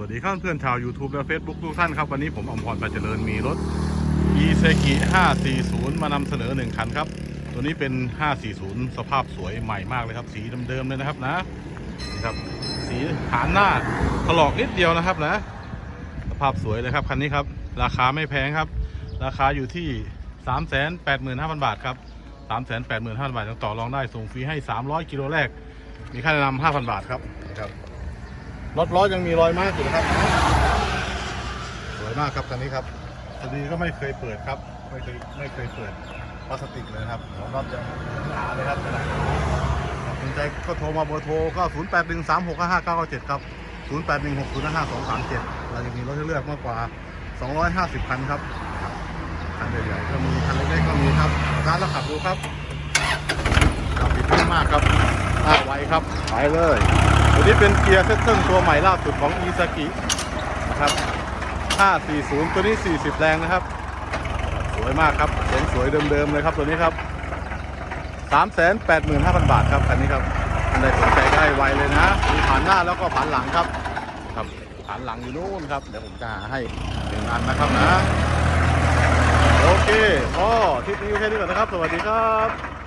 สวัสดีครับเพื่อนชาว YouTube และ Facebook ทุกท่านครับ วันนี้ผมอมพรปาเจริญมีรถ e s e k i 540 มานำเสนอหนึ่งคันครับ ตัวนี้เป็น 540 สภาพสวยใหม่มากเลยครับ สีเดิมๆเลยนะครับนะนี่ครับ สีฐานหน้าถลอกนิดเดียวนะครับนะ สภาพสวยเลยครับ คันนี้ครับ ราคาไม่แพงครับ ราคาอยู่ที่ 385,000 บาทครับ 385,000 บาทยังต่อรองได้ส่งฟรีให้ 300 กิโลแรก มีค่าแนะนำ5,000 บาทครับครับ รถล้อยังมีรอยมากอยู่นะครับ สวยมากครับคันนี้ครับคันนี้ก็ไม่เคยเปิดครับ ไม่เคยไม่เคยเปิดพลาสติกเลยครับรอบยังหนาเลยครับสนใจก็โทรมาเบอร์โทรก็ 0 8 1 3 6 5 5 9 7 ครับ 0 8 1 6 0 5 2 3 7 เรายังมีรถให้เลือกมากกว่า 250 คันครับคันใหญ่ๆก็มีคันเล็กๆก็มีครับร้านเราขับดูครับขับดีมากครับน่าไวครับ ไปเลย ตัวนี้เป็นเกียร์เซตเทิลตัวใหม่ล่าสุดของ e ซากินะครับ 540 ตัวนี้ 40 แรงนะครับ สวยมากครับเสียงสวยเดิมๆเลยครับตัวนี้ครับ 385,000 บาทครับคันนี้ครับอันใดสนใจได้ไวเลยนะมีผ่านหน้าแล้วก็ผ่านหลังครับครับผ่านหลังอยู่นู่นครับเดี๋ยวผมจะหาให้หนึ่งอันนะครับนะ โอเคก็ทริปนี้แค่นี้ก่อนนะครับ สวัสดีครับ